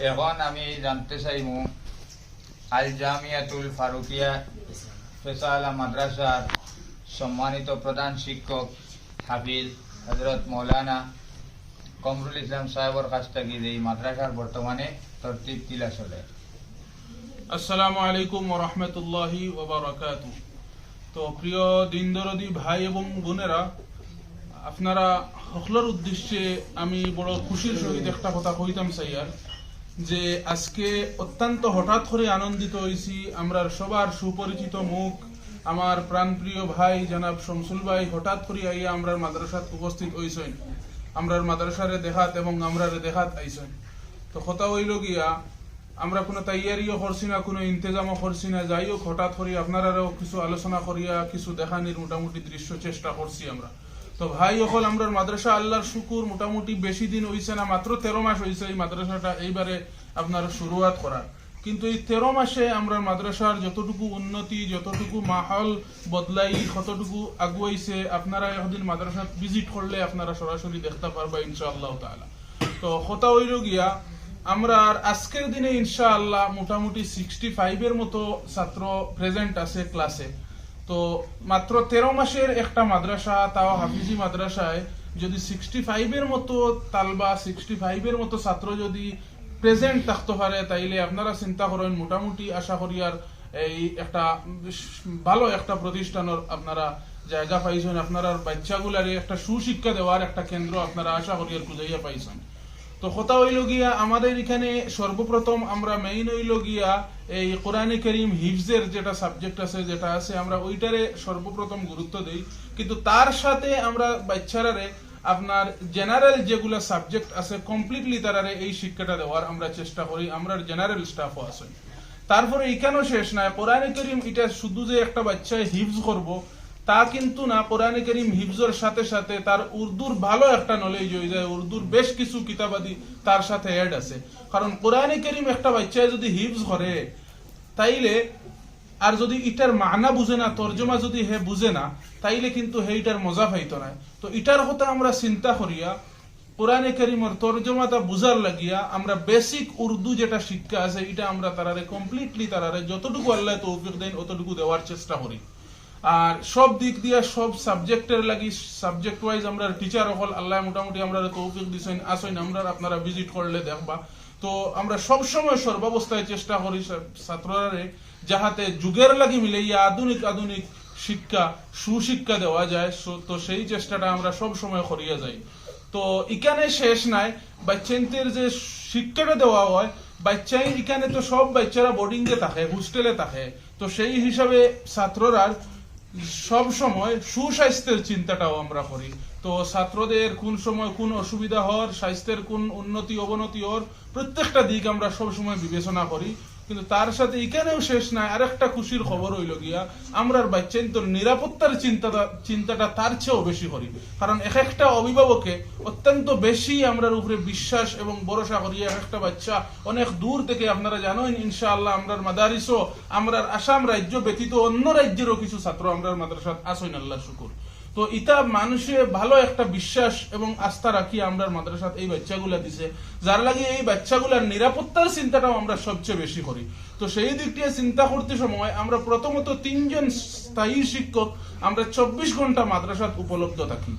এখন আমি জানতে চাইমু আল জামিয়াতুল ফারুকিয়া ফেসালা মাদ্রাসার সম্মানিত প্রধান শিক্ষক হাফিজ হজরত মৌলানা কমরুল ইসলাম সাহেবর কাছ থেকে এই মাদ্রাসার বর্তমানে তরতিব কিলা চলে আসসালামু আলাইকুম রহমতুল্লাহি ওবরাকাতু তো প্রিয় দিনদরদি ভাই এবং বোনেরা, আপনারা সকলের উদ্দেশ্যে আমি বড় খুশির সহিত একটা কথা কইতাম চাইয়ার যে আজকে অত্যন্ত হঠাৎ করে আনন্দিত হয়েছি। আমরা সবার সুপরিচিত মুখ, আমার প্রাণপ্রিয় ভাই জনাব শমসুল ভাই, হঠাৎ করে আইয়া আমরা মাদ্রাসাত উপস্থিত হইছেন। আমরার মাদ্রাসারে দেখাত এবং আমরারে দেখাত আইছেন। তো কথা হইল গিয়া, আমরা কোনো তৈয়ারিও করছি না, কোনো ইন্তজামও করছি না। যাই হোক, হঠাৎ করি আপনারাও কিছু আলোচনা করিয়া, কিছু দেখানির মোটামুটি দৃশ্য চেষ্টা করছি আমরা। তো ভাই অকল আমরা মাদ্রাসা আল্লাহর শুকুর, মোটামুটি বেশি দিন হইছে না, মাত্র তেরো মাস হইছে এই মাদ্রাসাটা এইবারে আপনার শুরুয়াত করার। কিন্তু এই তেরো মাসে আমরা মাদ্রাসার যতটুকু উন্নতি, যতটুকু মাহল বদলাই, কতটুকু আগুয়াইছে, আপনারা একদিন মাদ্রাসা ভিজিট করলে আপনারা সরাসরি দেখতে পারবা ইনশাআল্লাহ তাআলা। তো হতা হইল গিয়া, আমরা আজকের দিনে ইনশাআল্লাহ মোটামুটি সিক্সটি ফাইভের মতো ছাত্র প্রেজেন্ট আছে ক্লাসে তো মাত্র তেরো মাসের একটা মাদ্রাসা, তাও হাফিজি মাদ্রাসায়, যদি সিক্সটি ফাইভের মতো তালবা সিক্সটি ফাইভের মতো ছাত্র যদি প্রেজেন্ট থাকতে পারে, তাইলে আপনারা চিন্তা করেন, মোটামুটি আশা করি আর এই একটা ভালো একটা প্রতিষ্ঠানের আপনারা জায়গা পাইছেন। আপনারা বাচ্চাগুলারে একটা সুশিক্ষা দেওয়ার একটা কেন্দ্র আপনারা আশা করি আর খুঁজাইয়া পাইছেন। তো কথা হইল গিয়া, আমাদের এখানে সর্বপ্রথম আমরা মেইন হইল গিয়া এই কোরআনে করিম হিফজের যেটা সাবজেক্ট আছে, যেটা আছে, আমরা ওইটারে সর্বপ্রথম গুরুত্ব দিই। কিন্তু তার সাথে আমরা বাচ্চারারে আপনার জেনারেল যেগুলো সাবজেক্ট আছে কমপ্লিটলি তারারে এই শিক্ষাটা দেওয়ার আমরা চেষ্টা করি, আমরা জেনারেল স্টাফও আছে। তারপরে এখানেও শেষ নাই। কোরআনে করিম এটা শুধু যে একটা বাচ্চায় হিফজ করব তা কিন্তু না, কোরআনে করিম হিফজের সাথে সাথে তার উর্দুর ভালো একটা নলেজ হয়ে যায়, উর্দুর বেশ কিছু কিতাবাদি তার সাথে অ্যাড আছে। কারণ কোরআনে করিম একটা বাচ্চায় যদি হিফজ করে, তাইলে আর যদি ইটার মানা বুঝে না, তর্জমা যদি হে বুঝে না, তাইলে কিন্তু হে ইটার মজা পাইতো না। তো ইটার কথা আমরা চিন্তা করিয়া কোরআনে করিমর তর্জমাটা বুঝার লাগিয়া আমরা বেসিক উর্দু যেটা শিক্ষা আছে, এটা আমরা তারারে কমপ্লিটলি তারারে যতটুকু আল্লাহ তৌফিক দেন, অতটুকু দেওয়ার চেষ্টা করি। আর সব দিক দিয়ে সব সাবজেক্টের লাগি সাবজেক্ট ওয়াইজ আমরা টিচার হল আল্লাহ মোটামুটি আমরা তৌফিক দিছেন, আসেন আমরা, আপনারা ভিজিট করলে দেখবা। তো আমরা সব সময় সর্বাবস্থায় চেষ্টা করি ছাত্ররারে যাহাতে যুগের লাগি মিলাইয়া আধুনিক আধুনিক শিক্ষা, সুশিক্ষা দেওয়া যায়। তো সেই চেষ্টাটা আমরা সব সময় করিয়া যাই। তো এখানে শেষ নাই, বাচ্চাদের যে শিক্ষাটা দেওয়া হয়, বাচ্চাই এখানে তো সব বাচ্চারা বোর্ডিং এ থাকে হোস্টেলে থাকে। তো সেই হিসাবে ছাত্ররা সব সময় সুস্বাস্থ্যের চিন্তাটাও আমরা করি। তো ছাত্রদের কোন সময় কোন অসুবিধা হওয়ার, স্বাস্থ্যের কোন উন্নতি, অবনতি হওয়ার প্রত্যেকটা দিক আমরা সব সময় বিবেচনা করি। কিন্তু তার সাথে এখানেও শেষ নাই। আরেকটা খুশির খবর হইল গিয়া, আমরার বাচ্চান্তর নিরাপত্তার চিন্তাটা চিন্তাটা তার চেয়েও বেশি করি কারণ এক একটা অভিভাবকে অত্যন্ত বেশি আমরার উপরে বিশ্বাস এবং ভরসা করি এক একটা বাচ্চা অনেক দূর থেকে আপনারা জানেন ইনশাআল্লাহ আমরার মাদারিসও, আমরার আসাম রাজ্য ব্যতীত অন্য রাজ্যেরও কিছু ছাত্র আমরার মাদ্রাসাত আসেন আল্লাহ শুকুর। তো ইতা মানুষে ভালো একটা বিশ্বাস এবং আস্থা রাখি আমরা মাদ্রাসাত এই বাচ্চাগুলা দিছে। যার লাগে এই বাচ্চাগুলার নিরাপত্তার চিন্তাটাও আমরা সবচেয়ে বেশি করি। তো সেই দিক দিয়ে চিন্তা করতে সময় আমরা প্রথমত তিনজন স্থায়ী শিক্ষক আমরা চব্বিশ ঘণ্টা মাদ্রাসাত উপলব্ধ থাকি।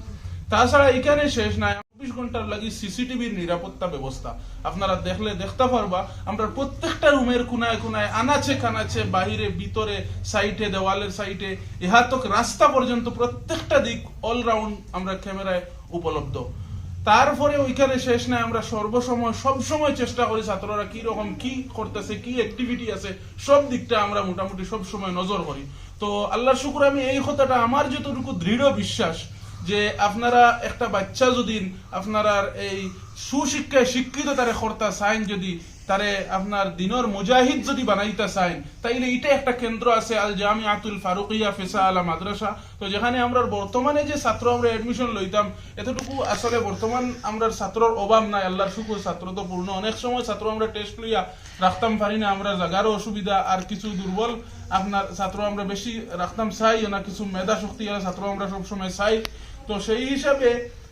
তাছাড়া এখানে শেষ নাই। চব্বিশ ঘণ্টার লাগি সিসিটিভির নিরাপত্তা ব্যবস্থা। আপনারা দেখলে দেখতে পারবা, আমরা প্রত্যেকটা রুমের কোনায় কোনায় আনাচে কানাচে বাহিরে, ভিতরে সাইটে দেওয়ালের সাইটে ইহা তক রাস্তা পর্যন্ত প্রত্যেকটা দিক অলরাউন্ড আমরা ক্যামেরায় উপলব্ধ। তারপরে ওইখানে শেষ নাই, আমরা সর্বসময় সব সময় চেষ্টা করি ছাত্ররা কি রকম, কি করতেছে, কি অ্যাক্টিভিটি আছে, সব দিকটা আমরা মোটামুটি সব সময় নজর করি। তো আল্লাহর শুকুর আমি এই কথাটা, আমার যতটুকু দৃঢ় বিশ্বাস যে আপনারা একটা বাচ্চা যদি আপনারা এই সুশিক্ষায় শিক্ষিত তারে কর্তা চাইন যদি তারে আপনার দিনর মুজাহিদ যদি বানাইতে চাইন তাইলে এটা একটা কেন্দ্র আছে আল জামি আতুল ফারুকিয়া ফেসা আলা মাদ্রাসা। তো যেখানে আমরা বর্তমানে যে ছাত্র আমরা এডমিশন লইতাম, এতটুকু আসলে বর্তমান আমরা ছাত্রর অভাব নাই, আল্লাহর শুকুর, ছাত্র তো পূর্ণ। অনেক সময় ছাত্র আমরা টেস্ট লইয়া রাখতাম, পারি না, আমরা জায়গারও অসুবিধা, আর কিছু দুর্বল আপনার ছাত্র আমরা বেশি রাখতাম চাই না কিছু মেধা শক্তি ছাত্র আমরা সবসময় চাই। তো সেই হিসাবে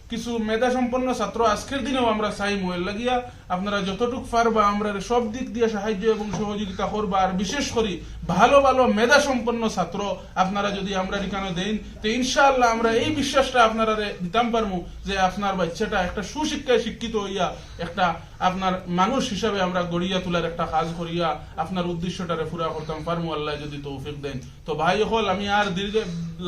কিছু মেধা সম্পন্ন ছাত্র আজকের দিনেও আমরা চাই মোয়েল লাগিয়া আপনারা যতটুক পারবা আমরা সব দিক দিয়ে সাহায্য এবং সহযোগিতা করবা। আর বিশেষ করে ভালো ভালো মেধা সম্পন্ন ছাত্র আপনারা যদি আমরা এখানে দেন, তো ইনশাআল্লাহ আমরা এই বিশ্বাসটা আপনারা দিতাম পারব যে আপনার বাচ্চাটা একটা সুশিক্ষায় শিক্ষিত হইয়া একটা আপনার মানুষ হিসাবে আমরা গড়িয়া তোলার একটা কাজ করিয়া আপনার উদ্দেশ্যটারে পুরা করতাম পারব আল্লাহ যদি তৌফিক দেন। তো ভাই হল, আমি আর দীর্ঘ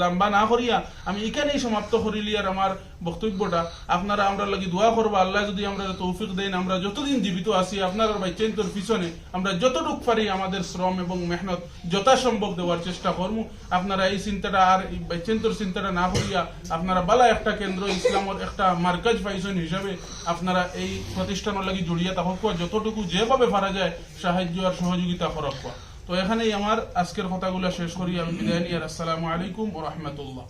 লম্বা না করিয়া আমি এখানেই সমাপ্ত করিলি আর আমার বক্তব্যটা। আপনারা আমরা লাগি দোয়া করব। আল্লাহ যদি আমরা তৌফিক দেন, আমরা যতদিন জীবিত আছি আপনার বাইচেন্তর পিছনে, আমরা যতটুক পারি আমাদের শ্রম এবং মেহনত যথাসম্ভব দেওয়ার চেষ্টা করব আপনারা এই চিন্তাটা আর বাইচেন্তর চিন্তাটা না করিয়া আপনারা বালা একটা কেন্দ্র, ইসলামের একটা মার্কাজ পাইছেন হিসাবে আপনারা এই প্রতিষ্ঠানের লাগি জড়িয়ে থাকুক। যতটুকু যেভাবে পারা যায়, সাহায্য আর সহযোগিতা করক। তো এখানেই আমার আজকের কথাগুলো শেষ করি। আমি বিদায় নিয়ে আসসালামু আলাইকুম ও রহমতুল্লাহ।